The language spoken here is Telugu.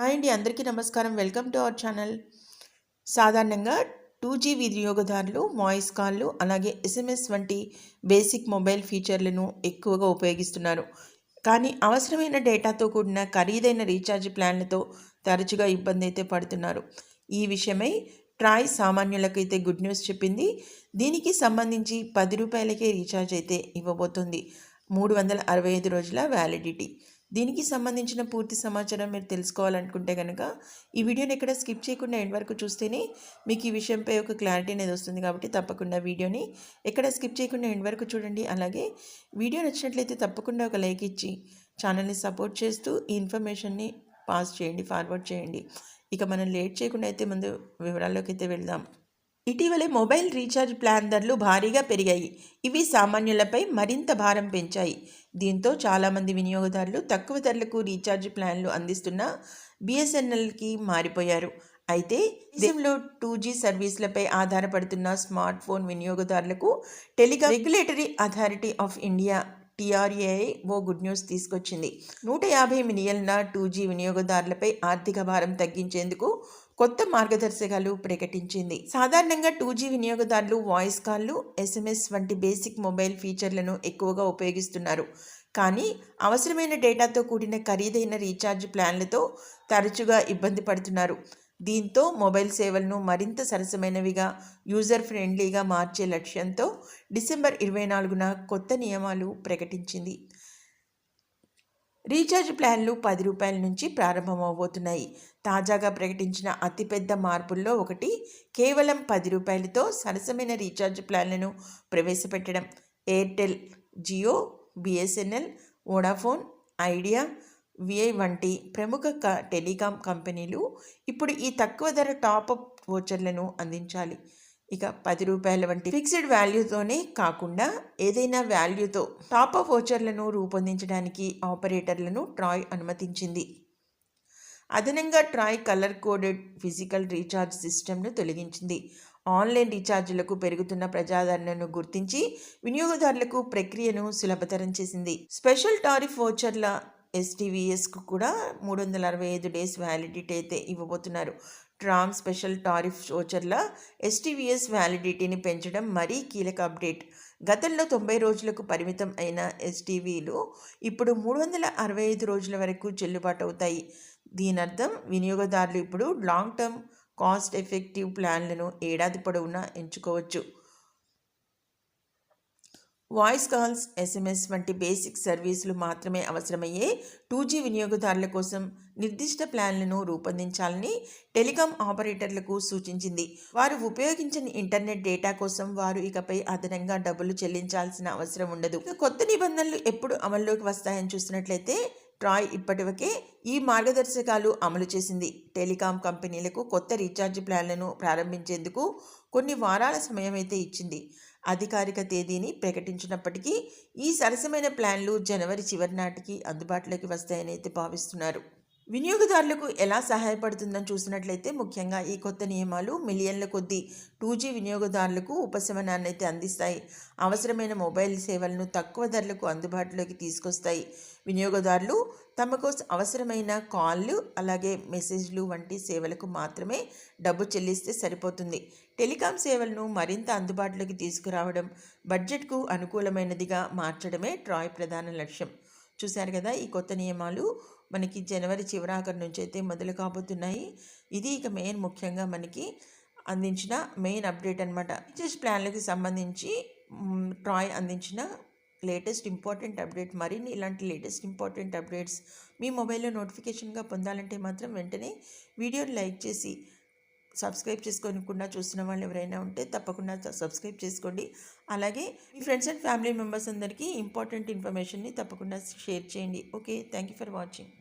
హాయ్ అండి అందరికీ నమస్కారం. Welcome to our channel. సాధారణంగా టూ జీ వినియోగదారులు వాయిస్ కాల్లు అలాగే ఎస్ఎంఎస్ వంటి బేసిక్ మొబైల్ ఫీచర్లను ఎక్కువగా ఉపయోగిస్తున్నారు. కానీ అవసరమైన డేటాతో కూడిన ఖరీదైన రీఛార్జ్ ప్లాన్లతో తరచుగా ఇబ్బంది అయితే పడుతున్నారు. ఈ విషయమై ట్రాయ్ సామాన్యులకైతే గుడ్ న్యూస్ చెప్పింది. దీనికి సంబంధించి పది రూపాయలకే రీఛార్జ్ అయితే ఇవ్వబోతుంది. మూడు వందల అరవై ఐదు రోజుల వ్యాలిడిటీ. దీనికి సంబంధించిన పూర్తి సమాచారం మీరు తెలుసుకోవాలనుకుంటే కనుక ఈ వీడియోని ఎక్కడ స్కిప్ చేయకుండా ఎండ్ వరకు చూస్తేనే మీకు ఈ విషయంపై ఒక క్లారిటీ అనేది వస్తుంది కాబట్టి తప్పకుండా వీడియోని ఎక్కడ స్కిప్ చేయకుండా ఎండ్ వరకు చూడండి. అలాగే వీడియో నచ్చినట్లయితే తప్పకుండా ఒక లైక్ ఇచ్చి ఛానల్ని సపోర్ట్ చేస్తూ ఈ ఇన్ఫర్మేషన్ని పాస్ చేయండి ఫార్వర్డ్ చేయండి. ఇక మనం లేట్ చేయకుండా అయితే ముందు వివరాల్లోకి అయితే వెళ్దాం. ఇటీవలే మొబైల్ రీఛార్జ్ ప్లాన్ ధరలు భారీగా పెరిగాయి. ఇవి సామాన్యులపై మరింత భారం పెంచాయి. దీంతో చాలామంది వినియోగదారులు తక్కువ ధరలకు రీఛార్జ్ ప్లాన్లు అందిస్తున్న బిఎస్ఎన్ఎల్కి మారిపోయారు. అయితే దేశంలో టూ జీ సర్వీసులపై ఆధారపడుతున్న స్మార్ట్ ఫోన్ వినియోగదారులకు telecom regulatory authority of India T R A oh good news తీసుకొచ్చింది. నూట యాభై మిలియన్ల టూ జీ వినియోగదారులపై ఆర్థిక భారం తగ్గించేందుకు కొత్త మార్గదర్శకాలు ప్రకటించింది. సాధారణంగా టూ జీ వినియోగదారులు వాయిస్ కాల్లు ఎస్ఎంఎస్ వంటి బేసిక్ మొబైల్ ఫీచర్లను ఎక్కువగా ఉపయోగిస్తున్నారు. కానీ అవసరమైన డేటాతో కూడిన ఖరీదైన రీఛార్జ్ ప్లాన్లతో తరచుగా ఇబ్బంది పడుతున్నారు. దీంతో మొబైల్ సేవలను మరింత సరసమైనవిగా యూజర్ ఫ్రెండ్లీగా మార్చే లక్ష్యంతో డిసెంబర్ ఇరవై నాలుగున కొత్త నియమాలు ప్రకటించింది. రీఛార్జ్ ప్లాన్లు పది రూపాయల నుంచి ప్రారంభమవబోతున్నాయి తాజాగా ప్రకటించిన అతిపెద్ద మార్పుల్లో ఒకటి కేవలం పది రూపాయలతో సరసమైన రీఛార్జ్ ప్లాన్లను ప్రవేశపెట్టడం. Airtel Jio BSNL Vodafone Idea Vi వంటి ప్రముఖ క టెలికాం కంపెనీలు ఇప్పుడు ఈ తక్కువ ధర టాపప్ వోచర్లను అందించాలి. ఇక పది రూపాయల వంటి ఫిక్స్డ్ వాల్యూతోనే కాకుండా ఏదైనా వాల్యూతో టాపప్ వోచర్లను రూపొందించడానికి ఆపరేటర్లను ట్రాయ్ అనుమతించింది. అదనంగా TRAI colour coded physical recharge సిస్టమ్ను తొలగించింది. ఆన్లైన్ రీఛార్జీలకు పెరుగుతున్న ప్రజాదరణను గుర్తించి వినియోగదారులకు ప్రక్రియను సులభతరం చేసింది. స్పెషల్ టారిఫ్ వోచర్ల ఎస్టీవీఎస్కు కూడా మూడు వందల అరవై ఐదు డేస్ వ్యాలిడిటీ అయితే ఇవ్వబోతున్నారు. ట్రామ్ స్పెషల్ టారిఫ్ ఓచర్ల ఎస్టీవీఎస్ వ్యాలిడిటీని పెంచడం మరీ కీలక అప్డేట్ గతంలో తొంభై రోజులకు పరిమితం అయిన ఎస్టీవీలు ఇప్పుడు మూడు వందల అరవై ఐదు రోజుల వరకు చెల్లుబాటు అవుతాయి. దీని అర్థం వినియోగదారులు ఇప్పుడు లాంగ్ టర్మ్ కాస్ట్ ఎఫెక్టివ్ ప్లాన్లను ఏడాది పొడవునా ఎంచుకోవచ్చు. వాయిస్ కాల్స్ ఎస్ఎంఎస్ వంటి బేసిక్ సర్వీసులు మాత్రమే అవసరమయ్యే టూ జీ వినియోగదారుల కోసం నిర్దిష్ట ప్లాన్లను రూపొందించాలని టెలికాం ఆపరేటర్లకు సూచించింది. వారు ఉపయోగించని ఇంటర్నెట్ డేటా కోసం వారు ఇకపై అదనంగా డబ్బులు చెల్లించాల్సిన అవసరం ఉండదు. కొత్త నిబంధనలు ఎప్పుడు అమల్లోకి వస్తాయని చూసినట్లయితే ట్రాయ్ ఇప్పటివకే ఈ మార్గదర్శకాలు అమలు చేసింది. టెలికాం కంపెనీలకు కొత్త రీఛార్జ్ ప్లాన్లను ప్రారంభించేందుకు కొన్ని వారాల సమయం అయితే ఇచ్చింది. అధికారిక తేదీని ప్రకటించినప్పటికీ ఈ సరసమైన ప్లాన్లు జనవరి చివరి నాటికి అందుబాటులోకి వస్తాయని అయితే భావిస్తున్నారు. వినియోగదారులకు ఎలా సహాయపడుతుందని చూసినట్లయితే ముఖ్యంగా ఈ కొత్త నియమాలు మిలియన్ల కొద్దీ టూ జీ వినియోగదారులకు ఉపశమనాన్ని అయితే అందిస్తాయి. అవసరమైన మొబైల్ సేవలను తక్కువ ధరలకు అందుబాటులోకి తీసుకొస్తాయి. వినియోగదారులు తమకు అవసరమైన కాళ్ళు అలాగే మెసేజ్లు వంటి సేవలకు మాత్రమే డబ్బు చెల్లిస్తే సరిపోతుంది. టెలికాం సేవలను మరింత అందుబాటులోకి తీసుకురావడం బడ్జెట్కు అనుకూలమైనదిగా మార్చడమే ట్రాయ్ ప్రధాన లక్ష్యం. చూశారు కదా ఈ కొత్త నియమాలు మనకి జనవరి చివరాఖరు నుంచి అయితే మొదలు కాబోతున్నాయి. ఇది ఇక మెయిన్ ముఖ్యంగా మనకి అందించిన మెయిన్ అప్డేట్ అనమాట రీఛార్జ్ ప్లాన్లకు సంబంధించి ట్రాయ్ అందించిన లేటెస్ట్ ఇంపార్టెంట్ అప్డేట్ మరిన్ని ఇలాంటి లేటెస్ట్ ఇంపార్టెంట్ అప్డేట్స్ మీ మొబైల్లో నోటిఫికేషన్గా పొందాలంటే మాత్రం వెంటనే వీడియోని లైక్ చేసి సబ్స్క్రైబ్ చేసుకోకుండా చూసిన వాళ్ళు ఎవరైనా ఉంటే తప్పకుండా సబ్స్క్రైబ్ చేసుకోండి. అలాగే మీ ఫ్రెండ్స్ అండ్ ఫ్యామిలీ మెంబర్స్ అందరికీ ఇంపార్టెంట్ ఇన్ఫర్మేషన్ని తప్పకుండా షేర్ చేయండి. Okay thank you for watching.